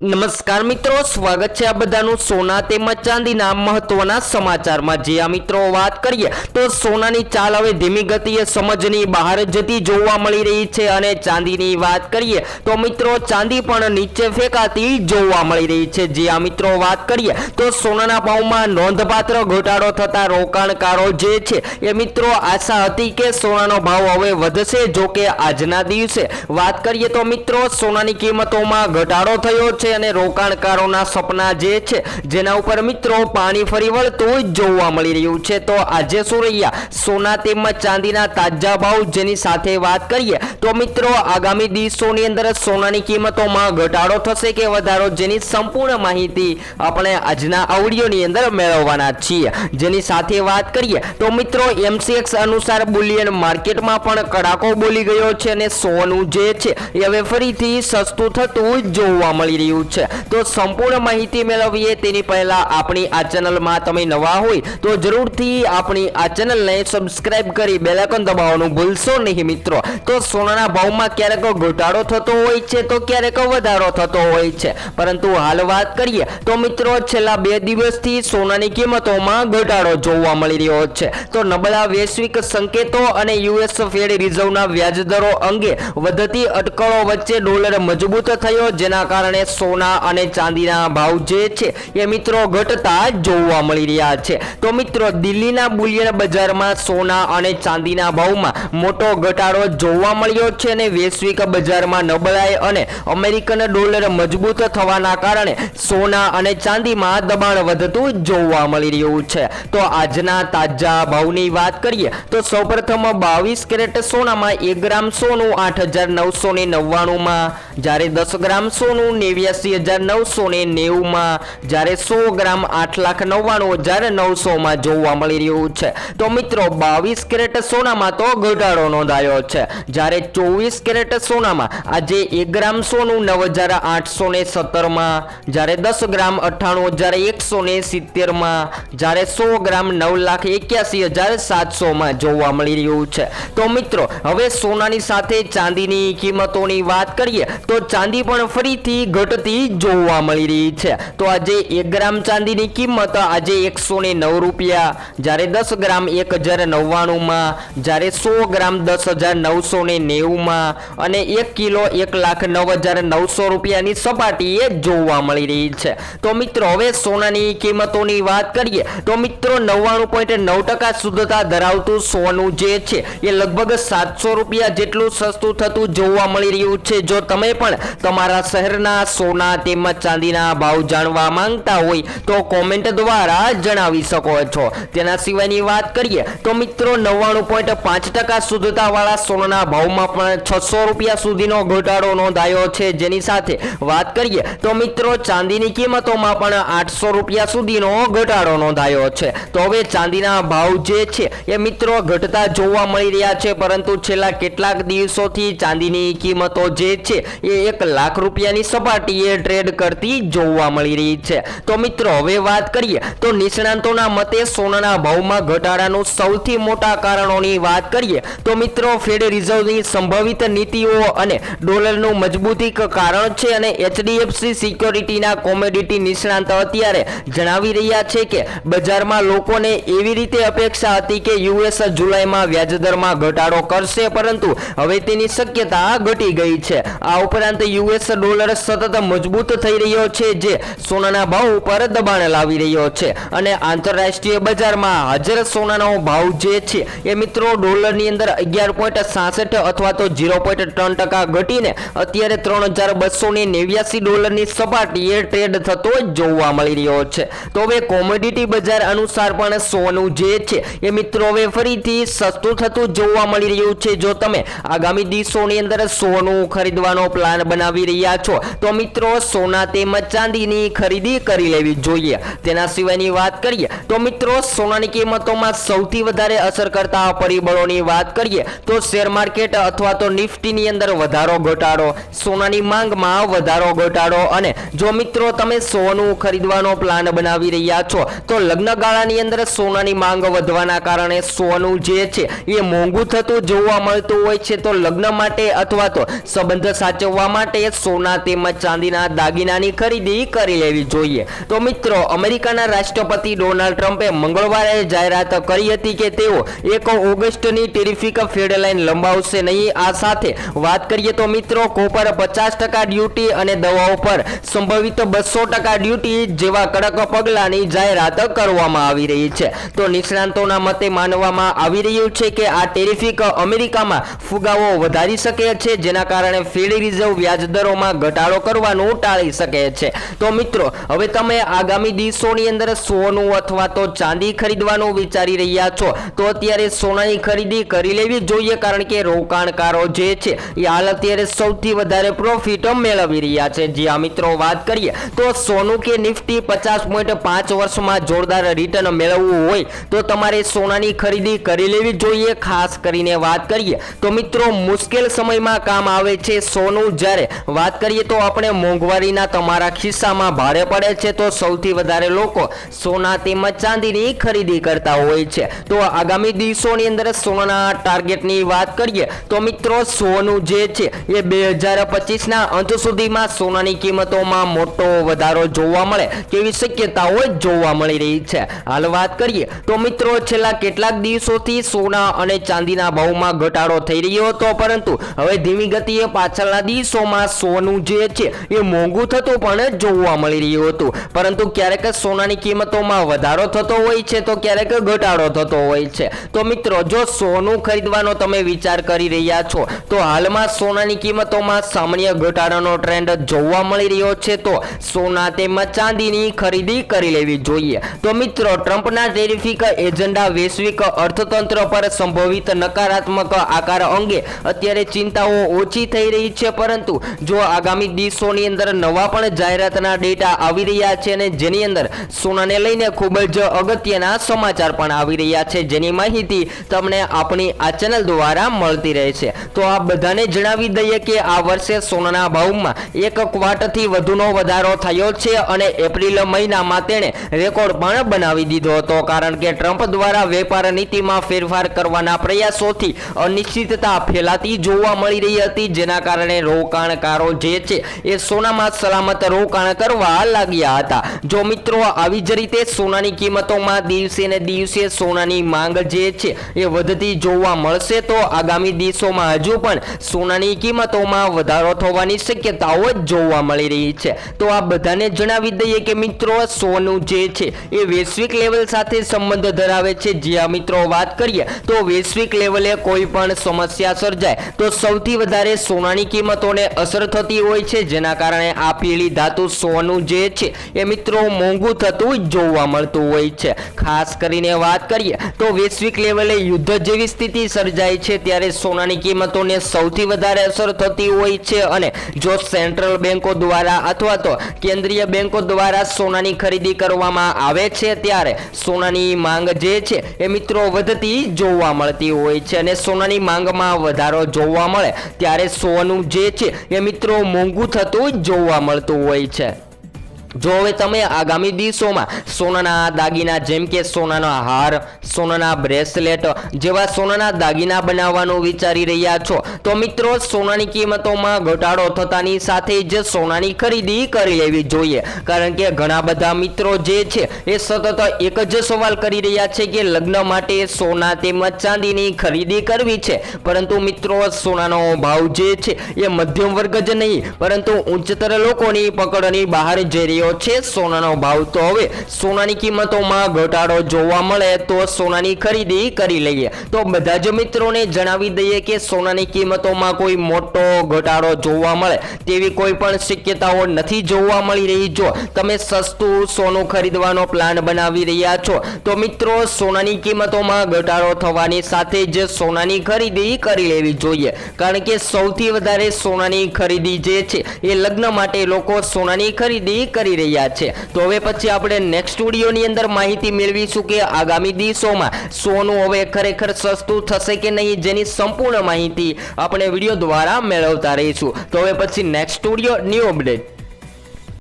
નમસ્કાર મિત્રો, સ્વાગત છે આ બધાનું સોના તેમજ ચાંદીના મહત્વના સમાચારમાં. જે આ મિત્રો વાત કરીએ, તો સોનાની ચાલ હવે ધીમી ગતિએ સમજની બહાર જતી જોવા મળી રહી છે અને ચાંદીની વાત કરીએ, તો મિત્રો ચાંદી પણ નીચે ફેંકાતી જોવા મળી રહી છે. જે આ મિત્રો વાત કરીએ, તો સોનાના ભાવમાં નોંધપાત્ર ઘટાડો થતા રોકાણકારો જે છે, એ મિત્રો આશા હતી કે સોનાનો ભાવ હવે વધશે, જો કે આજના દિવસે વાત કરીએ તો મિત્રો, સોનાની કિંમતોમાં ઘટાડો થયો છે. અને રોકાણકારોના સપના જે છે, જેના ઉપર મિત્રો પાણી ફરી વળતું જોવા મળી રહ્યું છે. તો આજે શું રહ્યા? સોના તેમજ ચાંદીના તાજા ભાવ જેની સાથે વાત કરીએ, તો મિત્રો આગામી દિવસોની અંદર સોનાની કિંમતોમાં ઘટાડો થશે કે વધારો જેની સંપૂર્ણ માહિતી આપણે આજના આવડીઓની અંદર મેળવવાના છીએ. જેની સાથે વાત કરીએ, તો મિત્રો એમસીએક્સ અનુસાર બુલિયન માર્કેટમાં પણ કડાકો બોલી ગયો છે અને સોનું જે છે, એ હવે ફરીથી સસ્તું થતું જોવા મળી રહ્યું છે. તો સંપૂર્ણ માહિતી મેળવીએ તેની પહેલા આપણી આ ચેનલમાં તમે નવા હોય તો જરૂરથી આપણી આ ચેનલને સબસ્ક્રાઇબ કરી બેલાઇકન દબાવવાનું ભૂલશો નહીં મિત્રો. તો સોનાના ભાવમાં ક્યારેક ઘટાડો થતો હોય છે તો ક્યારેક વધારો થતો હોય છે. પરંતુ હાલ વાત કરીએ તો મિત્રો છેલ્લા બે દિવસથી સોનાની કિંમતોમાં ઘટાડો જોવા મળી રહ્યો છે. તો નબળા વૈશ્વિક સંકેતો અને યુએસ ફેડ રિઝર્વના વ્યાજદરો અંગે વધતી અટકળો વચ્ચે ડોલર મજબૂત થયો, જેના કારણે સોના અને ચાંદીના ભાવ જે છે એ મિત્રો ઘટતા જોવા મળી રહ્યા છે. તો મિત્રો, દિલ્હીના બુલિયન બજારમાં સોના અને ચાંદીના ભાવમાં મોટો ઘટાડો જોવા મળ્યો છે અને વૈશ્વિક બજારમાં નબળાઈ અને અમેરિકન ડોલર મજબૂત થવાના કારણે સોના અને ચાંદીમાં દબાણ વધતું જોવા મળી રહ્યું છે. તો આજના તાજા ભાવની વાત કરીએ, તો સૌપ્રથમ બાવીસ કેરેટ સોનામાં એક ગ્રામ સોનું આઠ હજાર નવસો ને નવ્વાણુંમાં જ્યારે દસ ગ્રામ સોનું, નેવ્યાસી હજાર નવસો ને નેવુંમાં, જ્યારે સો ગ્રામ આઠ લાખ નવ્વાણું હજાર નવસોમાં જોવા મળી રહ્યું છે. તો મિત્રો, બાવીસ કેરેટ સોનામાં તો ઘટાડો નોંધાયો છે. જ્યારે ચોવીસ કેરેટ સોનામાં, આજે એક ગ્રામ સોનું નવ હજાર આઠસો ને સત્તરમાં, જ્યારે દસ ગ્રામ અઠ્ઠાણું હજાર એકસો ને સિત્તેરમાં, જ્યારે સો ગ્રામ નવ લાખ એક્યાસી હજાર સાતસોમાં જોવા મળી રહ્યું છે. તો મિત્રો, હવે સોનાની સાથે ચાંદીની કિંમતોની વાત કરીએ તો ચાંદી પણ ફરીથી ઘટતી જોવા મળી રહી છે. તો આજે એક ગ્રામ ચાંદીની કિંમત આજે એકસો નવ રૂપિયા. જ્યારે દસ ગ્રામ એક હજાર નવ્વાણુંમાં જ્યારે સો ગ્રામ દસ હજાર નવસો ને નેવુંમાં અને એક કિલો એક લાખ નવ હજાર નવસો રૂપિયાની સપાટીએ જોવા મળી રહી છે. તો મિત્રો, હવે સોનાની કિંમતોની વાત કરીએ, તો મિત્રો, નવ્વાણું પોઈન્ટ નવ ટકા શુદ્ધતા ધરાવતું સોનું જે છે, એ લગભગ સાતસો રૂપિયા જેટલું સસ્તું થતું જોવા મળી રહ્યું છે. જો તમે પણ તમારા શહેરના સોના તેમજ ચાંદીના ભાવ જાણવા માંગતા હોય તો કોમેન્ટ દ્વારા જણાવી શકો છો. તેના સિવાયની વાત કરીએ તો મિત્રો નવ્વાણું પોઈન્ટ પાંચ ટકા શુદ્ધતાવાળા સોનાના ભાવમાં પણ છસો રૂપિયા સુધીનો ઘટાડો નોંધાયો છે. જેની સાથે વાત કરીએ તો મિત્રો ચાંદીની કિંમતોમાં પણ આઠસો રૂપિયા સુધીનો ઘટાડો નોંધાયો છે. તો હવે ચાંદીના ભાવ જે છે એ મિત્રો ઘટતા જોવા મળી રહ્યા છે. પરંતુ છેલ્લા કેટલાક દિવસોથી ચાંદીની કિંમતો જે છે એ એક લાખ રૂપિયાની સપાટીએ ટ્રેડ કરતી જોવા મળી રહી છે. તો મિત્રો, હવે વાત કરીએ, તો નિષ્ણાંતોના મતે સોનાના ભાવમાં ઘટાડાનું સૌથી મોટા કારણોની વાત કરીએ, તો મિત્રો ફેડ રિઝર્વની સંભવિત નીતિઓ અને ડોલરનું મજબૂતી કારણ છે અને એચડીએફસી સિક્યોરિટીના કોમોડિટી નિષ્ણાંત અત્યારે જણાવી રહ્યા છે કે, બજારમાં લોકોને એવી રીતે અપેક્ષા હતી કે યુએસ જુલાઈમાં વ્યાજદરમાં ઘટાડો કરશે, પરંતુ હવે તેની શક્યતા ઘટી ગઈ છે. આ ઉપરાંત યુએસ ડોલર સતત મજબૂત થઈ રહ્યો છે, જે સોનાના ભાવ ઉપર દબાણ લાવી રહ્યો છે. અને આંતરરાષ્ટ્રીય બજારમાં હાજર સોનાનો ભાવ જે છે, એ મિત્રો ડોલરની અંદર અગિયાર પોઈન્ટ સાસઠ અથવા તો ઝીરો પોઈન્ટ ત્રણ ટકા ઘટીને અત્યારે ત્રણ હજાર બસો ને નેવ્યાસી ડોલરની સપાટીએ ટ્રેડ થતો જોવા મળી રહ્યો છે. તો હવે કોમોડિટી બજાર અનુસાર પણ સોનું જે છે, એ મિત્રો હવે ફરીથી સસ્તું થતું જોવા મળી રહ્યું છે. જો તમે આગામી દિવસોની અંદર સોનું ખરીદવાનો પ્લાન બનાવી રહ્યા છો. તો મિત્રો, સોના તેમજ ચાંદીની ખરીદી કરી લેવી જોઈએ. તેના સિવાયની વાત કરીએ, તો મિત્રો, સોનાની કિંમતોમાં સૌથી વધારે અસર કરતા પરિબળોની વાત કરીએ, તો શેર માર્કેટ અથવા તો નિફ્ટીની અંદર વધારો ઘટાડો, સોનાની માંગમાં વધારો ઘટાડો અને જો મિત્રો, તમે સોનું ખરીદવાનો પ્લાન બનાવી રહ્યા છો, તો લગ્ન ગાળાની અંદર સોનાની માંગ વધવાના કારણે સોનું જે છે, એ મોંઘું થતું જોવા મળતું હોય છે, તો લગ્ન માટે અથવા તો સંબંધ સાચવવા સાચવવા માટે સોના તેમજ ચાંદીના દાગીનાની ખરીદી કરી લેવી જોઈએ. તો મિત્રો, અમેરિકાના રાષ્ટ્રપતિ ડોનાલ્ડ ટ્રમ્પે મંગળવારે જાહેરાત કરી હતી કે તેઓ એક ઓગસ્ટની ટેરિફિક ફેડલાઇન લંબાવશે નહીં. આ સાથે વાત કરીએ તો મિત્રો, કોપર પચાસ ટકા ડ્યુટી અને દવાઓ પર સંભવિત બસો ટકા ડ્યુટી જેવા કડક પગલાંની જાહેરાત કરવામાં આવી રહી છે. તો નિષ્ણાંતોના મતે માનવામાં આવી રહ્યું છે કે આ ટેરિફિક અમેરિકામાં ફુગાવો વધારી શકે છે, જેના કારણે ફેડ રિઝર્વ વ્યાજદરોમાં ઘટાડો કરવાનું ટાળી શકે છે. તો મિત્રો, હવે તમે આગામી દિવસોની અંદર સોનું અથવા તો ચાંદી ખરીદવાનું વિચારી રહ્યા છો, તો અત્યારે સોનાની ખરીદી કરી લેવી જોઈએ કારણ કે રોકાણકારો જે છે, એ હાલ અત્યારે સૌથી વધારે પ્રોફિટ મેળવી રહ્યા છે. જી આ મિત્રો, વાત કરીએ, તો સોનું કે નિફ્ટી પચાસ પોઈન્ટ પાંચ વર્ષમાં જોરદાર રિટર્ન મેળવવું હોય, તો તમારે સોનાની ખરીદી કરી લેવી જોઈએ. ખાસ કરીને વાત કરીએ, તો મિત્રો, મુશ્કેલ સમયમાં કામ આવે છે સોનું જ્યારે વાત કરીએ તો આપણે મોંઘવારીના તમારા ખિસ્સામાં ભારે પડે છે, તો સૌથી વધારે લોકો સોના તેમજ ચાંદીની ખરીદી કરતા હોય છે. તો આગામી દિવસોની અંદર સોનાના ટાર્ગેટની વાત કરીએ, તો મિત્રો સોનું જે છે, એ બે હજાર પચીસના અંત સુધીમાં સોનાની કિંમતોમાં મોટો વધારો જોવા મળે તેવી શક્યતાઓ જોવા મળી રહી છે. હાલ વાત કરીએ, તો મિત્રો છેલ્લા કેટલાક દિવસોથી સોના અને ચાંદીના ભાવમાં ઘટાડો થઈ રહ્યો હતો, પરંતુ હવે ધીમી ગતિએ પાછળના દિવસોમાં સોનું જે છે એ મોંઘું થતું પણ જોવા મળી રહ્યું હતું. પરંતુ ક્યારેક સોનાની કિંમતોમાં વધારો થતો હોય છે, તો ક્યારેક ઘટાડો થતો હોય છે. તો મિત્રો, જો સોનું ખરીદવાનો તમે વિચાર કરી રહ્યા છો, તો હાલમાં સોનાની કિંમતોમાં સામાન્ય ઘટાડાનો ટ્રેન્ડ જોવા મળી રહ્યો છે, તો સોના તેમજ ચાંદીની ખરીદી કરી લેવી જોઈએ. તો મિત્રો, ટ્રમ્પના ટેરિફિક એજન્ડા વૈશ્વિક અર્થતંત્ર પર સંભવિત નકારાત્મક આકાર અંગે અત્યારે ચિંતાઓ ઓછી થઈ રહી છે પરંતુ જો આગામી દિવસોની અંદર નવા પણ જાહેરાતના ડેટા આવી રહ્યા છે અને જેની અંદર સોનાને લઈને ખૂબ જ અગત્યના સમાચાર પણ આવી રહ્યા છે, જેની માહિતી તમને આપણી આ ચેનલ દ્વારા મળતી રહે છે. તો આ બધાને જણાવી દઈએ કે આ વર્ષે સોનાના ભાવમાં એક ક્વાટથી વધુનો વધારો થયો છે અને એપ્રિલ મહિનામાં તેણે રેકોર્ડ પણ બનાવી દીધો હતો, કારણ કે ટ્રમ્પ દ્વારા વેપાર નીતિમાં ફેરફાર કરવાના પ્રયાસોથી અનિશ્ચિતતા ફેલાતી જોવા મળી રહી હતી, જેના કારણે રોકાણકારો જે છે એ સોનામાં સલામત રોકાણ કરવા લાગ્યા હતા. જો મિત્રો, આવી જ રીતે સોનાની કિંમતોમાં દિવસે ને દિવસે સોનાની માંગ જે છે એ વધતી જોવા મળશે તો આગામી દિવસોમાં હજુ પણ સોનાની કિંમતોમાં વધારો થવાની શક્યતાઓ જ જોવા મળી રહી છે. તો આ બધાને જણાવી દઈએ કે મિત્રો, સોનું જે છે એ વૈશ્વિક લેવલ સાથે સંબંધ ધરાવે છે. જ્યાં મિત્રો વાત કરીએ તો વૈશ્વિક લેવલે કોઈ પણ સમસ્યા સર્જાય તો સૌથી વધારે સોનાની કિંમતોને અસર થતી હોય છે, જેના કારણે આ પીળી ધાતુ સોનું જે છે, એ મિત્રો મોંઘું થતું જોવા મળતું હોય છે. ખાસ કરીને વાત કરીએ તો વૈશ્વિક લેવલે યુદ્ધ જેવી સ્થિતિ સર્જાય છે, ત્યારે સોનાની કિંમતોને સૌથી વધારે અસર થતી હોય છે અને જો સેન્ટ્રલ બેન્કો દ્વારા અથવા તો કેન્દ્રીય બેન્કો દ્વારા સોનાની ખરીદી કરવામાં આવે છે, ત્યારે સોનાની માંગ જે છે, એ મિત્રો વધતી જોવા મળતી હોય છે અને સોનાની માંગમાં વધારો જોવા મળે, ત્યારે સોનું જે છે. એ મિત્રો મોંઘું થતું જોવા મળતું હોય છે. જો હવે તમે આગામી દિવસોમાં સોનાના દાગીના, જેમ કે સોનાનો હાર, સોનાના બ્રેસલેટ જેવા સોનાના દાગીના બનાવવાનું વિચારી રહ્યા છો, તો મિત્રો સોનાની કિંમતોમાં ઘટાડો થતાની સાથે જ સોનાની ખરીદી કરી લેવી જોઈએ. કારણ કે ઘણા બધા મિત્રો જે છે, એ સતત એક જ સવાલ કરી રહ્યા છે કે લગ્ન માટે સોના તેમજ ચાંદીની ખરીદી કરવી છે. પરંતુ મિત્રો, સોનાનો ભાવ જે છે, એ મધ્યમ વર્ગ જ નહીં, પરંતુ ઉચ્ચતર લોકોની પકડની બહાર જઈ રહ્યો છે સોનાનો ભાવ તો હવે સોનાની કિંમતોમાં ઘટાડો જોવા મળે તો સોનાની ખરીદી કરી લઈએ. તો બધા જ મિત્રોને જણાવી દઈએ કે સોનાની કિંમતોમાં કોઈ મોટો ઘટાડો જોવા મળે તેવી કોઈ પણ શક્યતાઓ નથી જોવા મળી રહી. જો તમે સસ્તું સોનું ખરીદવાનો પ્લાન બનાવી રહ્યા છો, તો મિત્રો સોનાની કિંમતોમાં ઘટાડો થવાની સાથે જ સોનાની ખરીદી કરી લેવી જોઈએ. કારણ કે સૌથી વધારે સોનાની ખરીદી જે છે એ લગ્ન માટે લોકો સોનાની ખરીદી કરી રહ્યા છે. તો હવે પછી આપણે નેક્સ્ટ સ્ટુડિયોની અંદર માહિતી મેળવીશું કે આગામી દિવસોમાં સોનું હવે ખરેખર સસ્તું થશે કે નહીં જેની સંપૂર્ણ માહિતી આપણે વીડિયો દ્વારા મેળવતા રહીશું. તો હવે પછી નેક્સ્ટ સ્ટુડિયો ન્યૂ અપડેટ